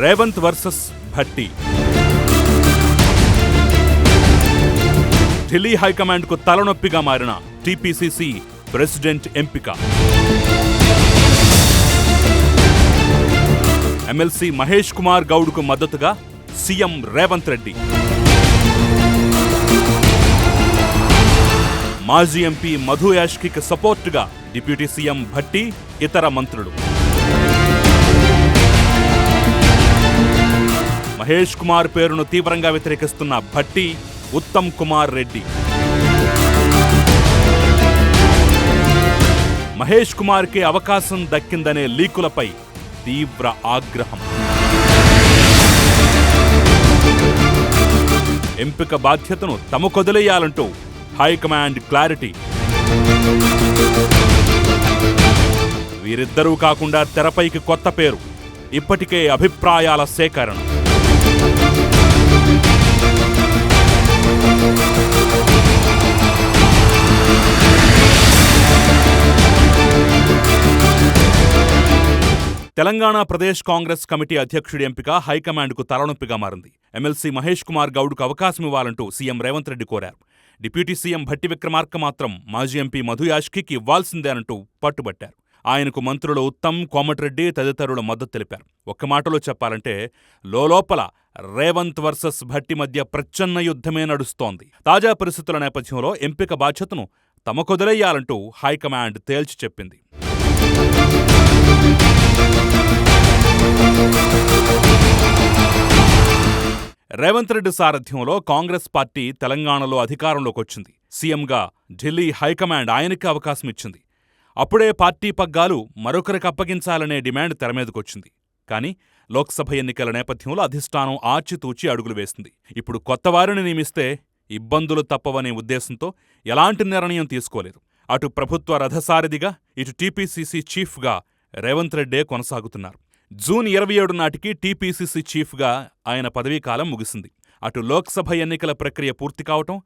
Revanth versus Bhatti. Delhi హైకమాండ్కు తలనొప్పిగా మారిన టీపీసీసీ ప్రెసిడెంట్ ఎంపిక. ఎమ్మెల్సీ మహేష్ కుమార్ గౌడ్కు మద్దతుగా సీఎం రేవంత్ రెడ్డి. మాజీ ఎంపీ మధు యాష్కి సపోర్టుగా డిప్యూటీ సీఎం భట్టి ఇతర మంత్రులు. మహేష్ కుమార్ పేరును తీవ్రంగా వ్యతిరేకిస్తున్న భట్టి ఉత్తమ్ కుమార్ రెడ్డి. మహేష్ కుమార్కి అవకాశం దక్కిందనే లీకులపై తీవ్ర ఆగ్రహం. ఎంపిక బాధ్యతను తమకొదిలేయాలంటూ హైకమాండ్ క్లారిటీ. వీరిద్దరూ కాకుండా తెరపైకి కొత్త పేరు ఇప్పటికే అభిప్రాయాల సేకరణ. తెలంగాణ ప్రదేశ్ కాంగ్రెస్ కమిటీ అధ్యక్షుడి ఎంపిక హైకమాండ్కు తలనొప్పిగా మారింది. ఎమ్మెల్సీ మహేష్ కుమార్ గౌడ్కు అవకాశం ఇవ్వాలంటూ సీఎం రేవంత్ రెడ్డి కోరారు. డిప్యూటీ సీఎం భట్టి విక్రమార్క మాత్రం మాజీ ఎంపీ మధు యాష్కికి ఇవ్వాల్సిందేనంటూ పట్టుబట్టారు. ఆయనకు మంత్రులు ఉత్తమ్ కోమటిరెడ్డి తదితరులు మద్దతు తెలిపారు. ఒక్క మాటలో చెప్పాలంటే లోలోపల రేవంత్ వర్సెస్ భట్టి మధ్య ప్రచ్ఛన్న యుద్ధమే నడుస్తోంది. తాజా పరిస్థితుల నేపథ్యంలో ఎంపిక బాధ్యతను తమకొదిలేయాలంటూ హైకమాండ్ తేల్చి చెప్పింది. రేవంత్ రెడ్డి సారథ్యంలో కాంగ్రెస్ పార్టీ తెలంగాణలో అధికారంలోకి వచ్చింది సీఎంగా ఢిల్లీ హైకమాండ్ ఆయనకి అవకాశం ఇచ్చింది అప్పుడే పార్టీ పగ్గాలు మరొకరికి అప్పగించాలనే డిమాండ్ తెరమీదకొచ్చింది కానీ లోక్సభ ఎన్నికల నేపథ్యంలో అధిష్టానం ఆచితూచి అడుగులు వేసింది. ఇప్పుడు కొత్తవారిని నియమిస్తే ఇబ్బందులు తప్పవనే ఉద్దేశంతో ఎలాంటి నిర్ణయం తీసుకోలేదు. అటు ప్రభుత్వ రథసారథిగా ఇటు టీపీసీసీ చీఫ్గా రేవంత్ రెడ్డే కొనసాగుతున్నారు. జూన్ ఇరవై ఏడు నాటికి టీపీసీసీ చీఫ్గా ఆయన పదవీకాలం ముగిసింది. అటు లోక్సభ ఎన్నికల ప్రక్రియ పూర్తి కావటం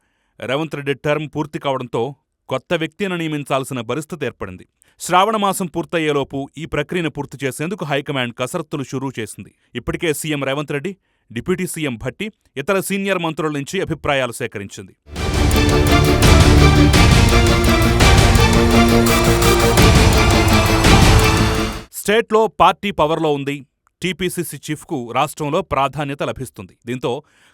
రేవంత్ రెడ్డి టర్మ్ పూర్తి కావడంతో కొత్త వ్యక్తిని నియమించాల్సిన పరిస్థితి ఏర్పడింది. శ్రావణమాసం పూర్తయ్యేలోపు ఈ ప్రక్రియను పూర్తి చేసేందుకు హైకమాండ్ కసరత్తులు షురూ చేసింది. ఇప్పటికే CM Revanth Reddy deputy CM Bhatti ఇతర సీనియర్ మంత్రుల నుంచి అభిప్రాయాలు సేకరించింది. స్టేట్లో పార్టీ పవర్లో ఉంది. టీపీసీసీ చీఫ్కు రాష్ట్రంలో ప్రాధాన్యత లభిస్తుంది. దీంతో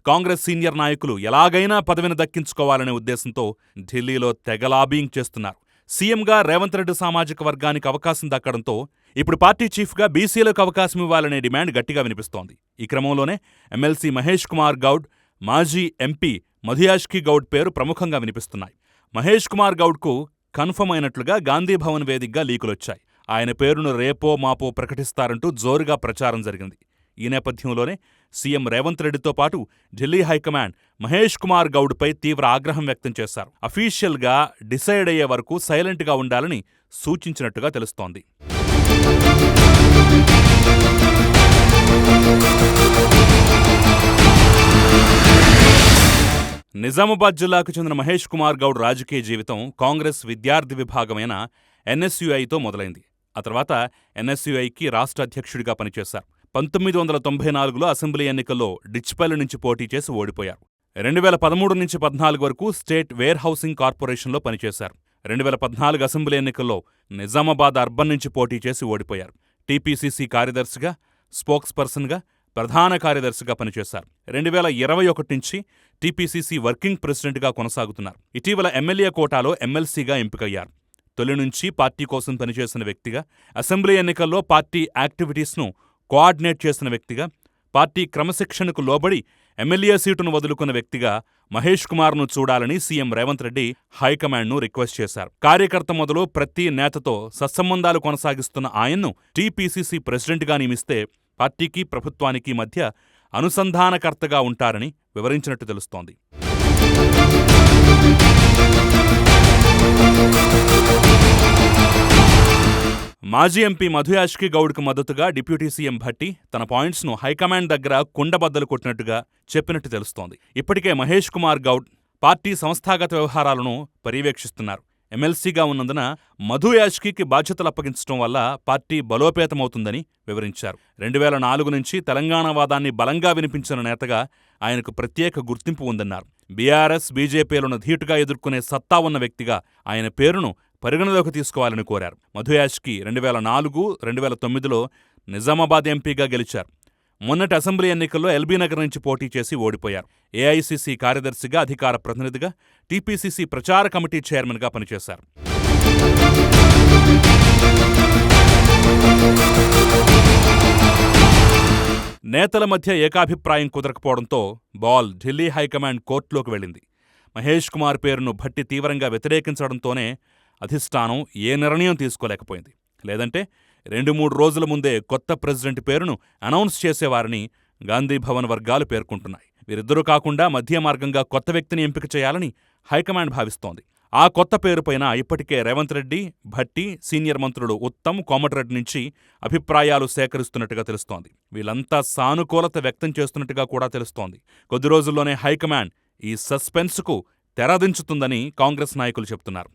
కాంగ్రెస్ సీనియర్ నాయకులు ఎలాగైనా పదవిని దక్కించుకోవాలనే ఉద్దేశంతో ఢిల్లీలో తెగ లాబింగ్ చేస్తున్నారు. సీఎంగా రేవంత్ రెడ్డి సామాజిక వర్గానికి అవకాశం దక్కడంతో ఇప్పుడు పార్టీ చీఫ్గా బీసీలకు అవకాశం ఇవ్వాలనే డిమాండ్ గట్టిగా వినిపిస్తోంది. ఈ క్రమంలోనే ఎమ్మెల్సీ మహేష్ కుమార్ గౌడ్ మాజీ ఎంపీ మధుయాష్కి గౌడ్ పేరు ప్రముఖంగా వినిపిస్తున్నాయి. మహేష్ కుమార్ గౌడ్కు కన్ఫర్మ్ అయినట్లుగా గాంధీభవన్ వేదికగా లీకులొచ్చాయి. ఆయన పేరును రేపో మాపో ప్రకటిస్తారంటూ జోరుగా ప్రచారం జరిగింది. ఈ నేపథ్యంలోనే సీఎం రేవంత్ రెడ్డితో పాటు ఢిల్లీ హైకమాండ్ మహేష్ కుమార్ గౌడ్పై తీవ్ర ఆగ్రహం వ్యక్తం చేశారు. అఫీషియల్గా డిసైడ్ అయ్యే వరకు సైలెంట్గా ఉండాలని సూచించినట్టుగా తెలుస్తోంది. నిజామాబాద్ జిల్లాకు చెందిన మహేష్ కుమార్ గౌడ్ రాజకీయ జీవితం కాంగ్రెస్ విద్యార్థి విభాగమైన ఎన్ఎస్యుఐతో మొదలైంది. ఆ తర్వాత ఎన్ఎస్యుఐకి రాష్ట్ర అధ్యక్షుడిగా పనిచేశారు. పంతొమ్మిది వందల తొంభై నాలుగులో అసెంబ్లీ ఎన్నికల్లో డిచ్పల్లి నుంచి పోటీ చేసి ఓడిపోయారు. రెండు వేల పదమూడు నుంచి పద్నాలుగు వరకు స్టేట్ వేర్ హౌసింగ్ కార్పొరేషన్లో పనిచేశారు. రెండు వేల పద్నాలుగు అసెంబ్లీ ఎన్నికల్లో నిజామాబాద్ అర్బన్ నుంచి పోటీ చేసి ఓడిపోయారు. టీపీసీసీ కార్యదర్శిగా స్పోక్స్ పర్సన్గా ప్రధాన కార్యదర్శిగా పనిచేశారు. రెండు వేల ఇరవై ఒకటి నుంచి టీపీసీసీ వర్కింగ్ ప్రెసిడెంట్గా కొనసాగుతున్నారు. ఇటీవల ఎమ్మెల్యే కోటాలో ఎమ్మెల్సీగా ఎంపికయ్యారు. తొలి నుంచి పార్టీ కోసం పనిచేసిన వ్యక్తిగా అసెంబ్లీ ఎన్నికల్లో పార్టీ యాక్టివిటీస్ను కోఆర్డినేట్ చేసిన వ్యక్తిగా పార్టీ క్రమశిక్షణకు లోబడి ఎమ్మెల్యే సీటును వదులుకున్న వ్యక్తిగా మహేష్ కుమార్ను చూడాలని సీఎం రేవంత్ రెడ్డి హైకమాండ్ను రిక్వెస్ట్ చేశారు. కార్యకర్త మొదలు ప్రతి నేతతో సత్సంబంధాలు కొనసాగిస్తున్న ఆయన్ను టీపీసీసీ ప్రెసిడెంట్గా నియమిస్తే పార్టీకి ప్రభుత్వానికి మధ్య అనుసంధానకర్తగా ఉంటారని వివరించినట్టు తెలుస్తోంది. మాజీ ఎంపీ మధుయాష్కి గౌడ్కు మద్దతుగా డిప్యూటీ సీఎం భట్టి తన పాయింట్స్ను హైకమాండ్ దగ్గర కుండబద్దలు కొట్టినట్టుగా చెప్పినట్టు తెలుస్తోంది. ఇప్పటికే మహేష్ కుమార్ గౌడ్ పార్టీ సంస్థాగత వ్యవహారాలను పర్యవేక్షిస్తున్నారు. ఎమ్మెల్సీగా ఉన్నందున మధు యాష్కీకి బాధ్యతలు అప్పగించడం వల్ల పార్టీ బలోపేతమవుతుందని వివరించారు. రెండు వేల నాలుగు నుంచి తెలంగాణ వాదాన్ని బలంగా వినిపించిన నేతగా ఆయనకు ప్రత్యేక గుర్తింపు ఉందన్నారు. బీఆర్ఎస్ బీజేపీలను ధీటుగా ఎదుర్కొనే సత్తా ఉన్న వ్యక్తిగా ఆయన పేరును పరిగణలోకి తీసుకోవాలని కోరారు. మధు యాష్కి రెండు వేల నాలుగు రెండు వేల తొమ్మిదిలో నిజామాబాద్ ఎంపీగా గెలిచారు. మొన్నటి అసెంబ్లీ ఎన్నికల్లో ఎల్బీనగర్ నుంచి పోటీ చేసి ఓడిపోయారు. ఏఐసీసీ కార్యదర్శిగా అధికార ప్రతినిధిగా టీపీసీసీ ప్రచార కమిటీ చైర్మన్గా పనిచేశారు. నేతల మధ్య ఏకాభిప్రాయం కుదరకపోవడంతో బాల్ ఢిల్లీ హైకమాండ్ కోర్టులోకి వెళ్ళింది. మహేష్ కుమార్ పేరును భట్టి తీవ్రంగా వ్యతిరేకించడంతోనే అధిష్టానం ఏ నిర్ణయం తీసుకోలేకపోయింది. లేదంటే రెండు మూడు రోజుల ముందే కొత్త ప్రెసిడెంట్ పేరును అనౌన్స్ చేసేవారని గాంధీభవన్ వర్గాలు పేర్కొంటున్నాయి. వీరిద్దరూ కాకుండా మధ్య మార్గంగా కొత్త వ్యక్తిని ఎంపిక చేయాలని హైకమాండ్ భావిస్తోంది. ఆ కొత్త పేరుపైన ఇప్పటికే రేవంత్ రెడ్డి భట్టి సీనియర్ మంత్రులు ఉత్తమ్ కోమటిరెడ్డి నుంచి అభిప్రాయాలు సేకరిస్తున్నట్టుగా తెలుస్తోంది. వీళ్ళంతా సానుకూలత వ్యక్తం చేస్తున్నట్టుగా కూడా తెలుస్తోంది. కొద్ది రోజుల్లోనే హైకమాండ్ ఈ సస్పెన్స్కు తెరదించుతుందని కాంగ్రెస్ నాయకులు చెబుతున్నారు